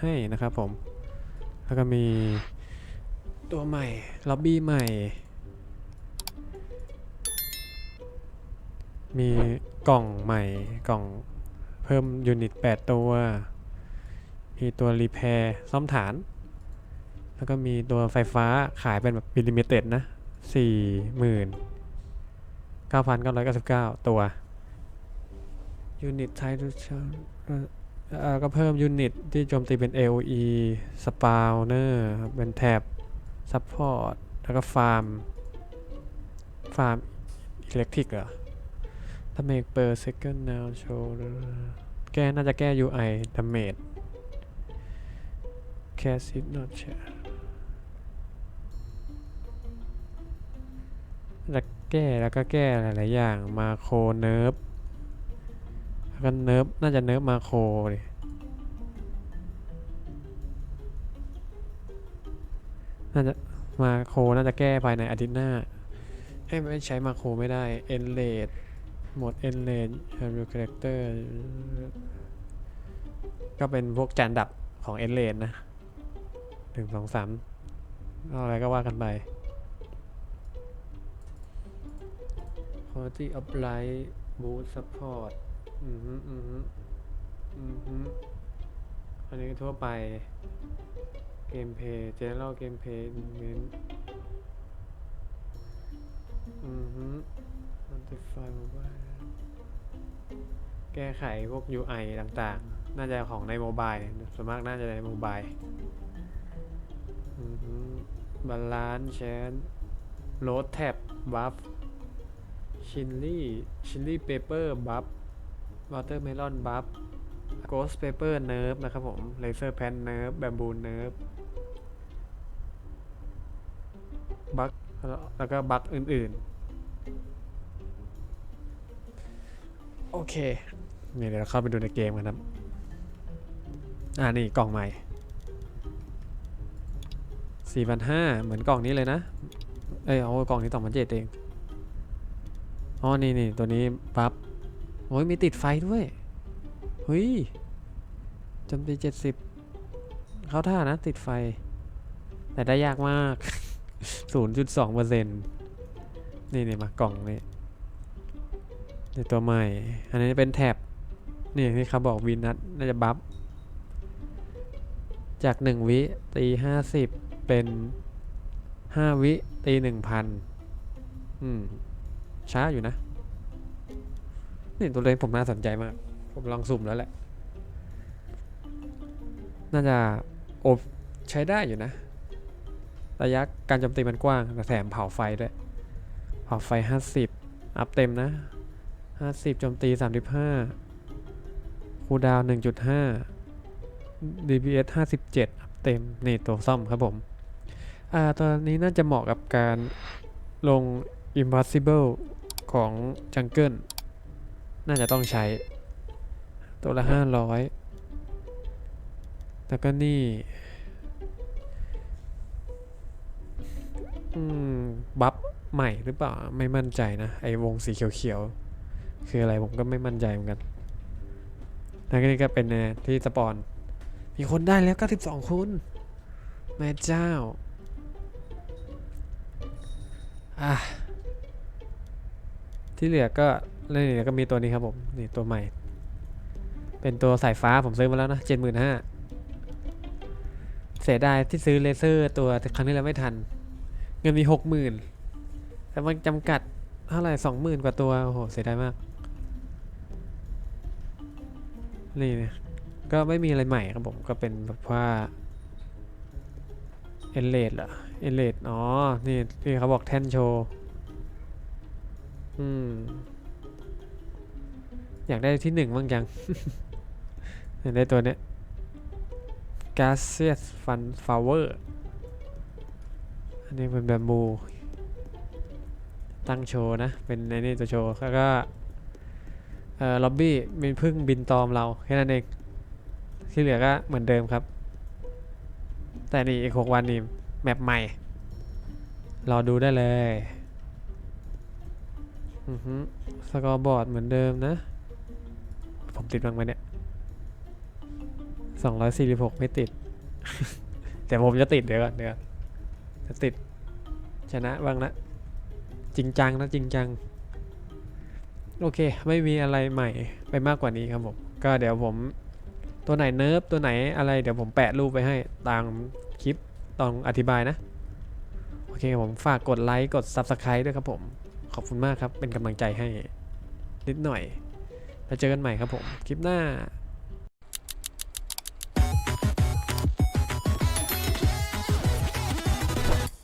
ให้นะครับผม แล้วก็มีตัวใหม่ ล็อบบี้ใหม่ มีกล่องใหม่ กล่องเพิ่มยูนิต 8 ตัว มีตัวรีแพร์ซ่อมฐาน แล้วก็มีตัวไฟฟ้าขายเป็นแบบลิมิเต็ดนะสี่หมื่นเก้าพันเก้าร้อยเก้าสิบเก้าตัวยูนิตไทยทูชันเอ่อ ก็เพิ่มยูนิตที่โจมตีเป็น AOE สปาวเนอร์เป็นแท็บซัพพอร์ตแล้วก็ฟาร์ม ฟาร์มอิเล็กทริกเหรอถ้าเมกเปอร์เซคันด์นาวโชว์แก้น่าจะแก้ UI damage แค่ซิดนอตแชร์จะแก้แล้วก็แก้หลาย ๆ อย่างมาโคเนิร์ฟ แล้วก็เนิร์ฟน่าจะเนิร์ฟมาโครดิน่าจะมาโครน่าจะแก้ภายในอาทิตย์หน้าเอ้ยไม่ใช้มาโครไม่ได้เอนเลดหมดเอนเลดฮาร์ดคาแรคเตอร์ก็เป็นพวกจานดับของเอนเลดนะหนึ่งสองสามอาอะไรก็ว่ากันไป quality of life boost support อือฮึอือฮึอือฮึอันนี้ทั่วไป เกมเพย์ general เกมเพย์เน้นอือฮึ notify mobile แก้ไขพวก UI ต่างๆ น่าจะของในโมบายส่วนมากน่าจะในโมบายอือฮึบาลานซ์แชนโหลดแท็บบัฟชิลลี่ชิลลี่เปเปอร์บัฟ วอเตอร์เมลอนบัฟโกสเปเปอร์เนิร์ฟนะครับผมเลเซอร์แพนเนิร์ฟแบมบูเนิร์ฟบัคแล้วก็บัคอื่นๆ โอเคนี่เดี๋ยวเราเข้าไปดูในเกมกันครับอ่านี่กล่องใหม่4,500เหมือนกล่องนี้เลยนะ เอ้ยเอากล่องนี้2,700เองอ๋อนี่นี่ตัวนี้ปั๊บ โอ้ยมีติดไฟด้วยเฮ้ยจำตีเจ็ดสิบเข้าท่านะติดไฟ แต่ได้ยากมากศูนย์จุดสองเปอร์เซ็นต์นี่นี่มากล่องนี่นี่ตัวใหม่ อันนี้เป็นแท็บ นี่ที่เขาบอกวีนัทน่าจะบัฟ จากหนึ่งวิตีห้าสิบเป็นห้าวิตีหนึ่งพันอืม ช้าอยู่นะ นี่ตัวเลขผมน่าสนใจมาก ผมลองสุ่มแล้วแหละ น่าจะโอบใช้ได้อยู่นะ ระยะการโจมตีมันกว้างแต่แถมเผาไฟด้วย เผาไฟ 50 อัพเต็มนะ 50โจมตี 35 คูดาวน์1.5 DPS 57 อัพเต็ม นี่ตัวซ่อมครับผม อ่าตัวนี้น่าจะเหมาะกับการลง Impossible ของ Jungle น่าจะต้องใช้ ตัวละ500แล้วก็นี่ อืม บัฟใหม่หรือเปล่า ไม่มั่นใจนะ ไอวงสีเขียวๆ คืออะไรผมก็ไม่มั่นใจเหมือนกันแล้วก็นี่ก็เป็นเนี่ยที่สปอน มีคนได้แล้ว 92คนแม่เจ้า อะที่เหลือก็ แล้วก็มีตัวนี้ครับผม นี่ตัวใหม่ เป็นตัวสายฟ้าผมซื้อมาแล้วนะเจ็ดหมื่นห้าเสียดายที่ซื้อเลเซอร์ตัวครั้งนี้แล้วไม่ทัน เงินมีหกหมื่นแต่มันจำกัดเท่าไหร่สองหมื่นกว่าตัว โอ้โห เสียดายมาก นี่นะก็ไม่มีอะไรใหม่ครับผม ก็เป็นแบบว่าเอเลดเหรอเอเลดอ๋อ นี่ที่เขาบอกแท่นโชว์ อืม อยากได้ที่หนึ่งบ้างจังอยากได้ตัวเนี้ย g a s i u s Fun Flower อันนี้เป็นแบมบู ตั้งโชว์นะ เป็นในนี่ตัวโชว์ แล้วก็เอ่อล็อบบี้มีพึ่งบินตอมเรา แค่นั้นเอง ที่เหลือก็เหมือนเดิมครับ แต่นี่อีกหกวันนี่ แมปใหม่ รอดูได้เลย อือฮึสกอร์บอร์ดเหมือนเดิมนะ ติดบ้างไหมเนี่ยสองร้อยสี่สิบหกไม่ติด แต่ผมจะติดเดี๋ยวก่อนเดี๋ยวจะติดชนะบ้างนะจริงจังนะจริงจัง โอเค ไม่มีอะไรใหม่ไปมากกว่านี้ครับผมก็เดี๋ยวผมตัวไหนเนิร์ฟตัวไหนอะไรเดี๋ยวผมแปะรูปไปให้ตามคลิปตอนอธิบายนะ โอเคผมฝากกดไลค์กด Subscribe ด้วยครับผม ขอบคุณมากครับ เป็นกำลังใจให้นิดหน่อย แล้วเจอกันใหม่ครับผม คลิปหน้า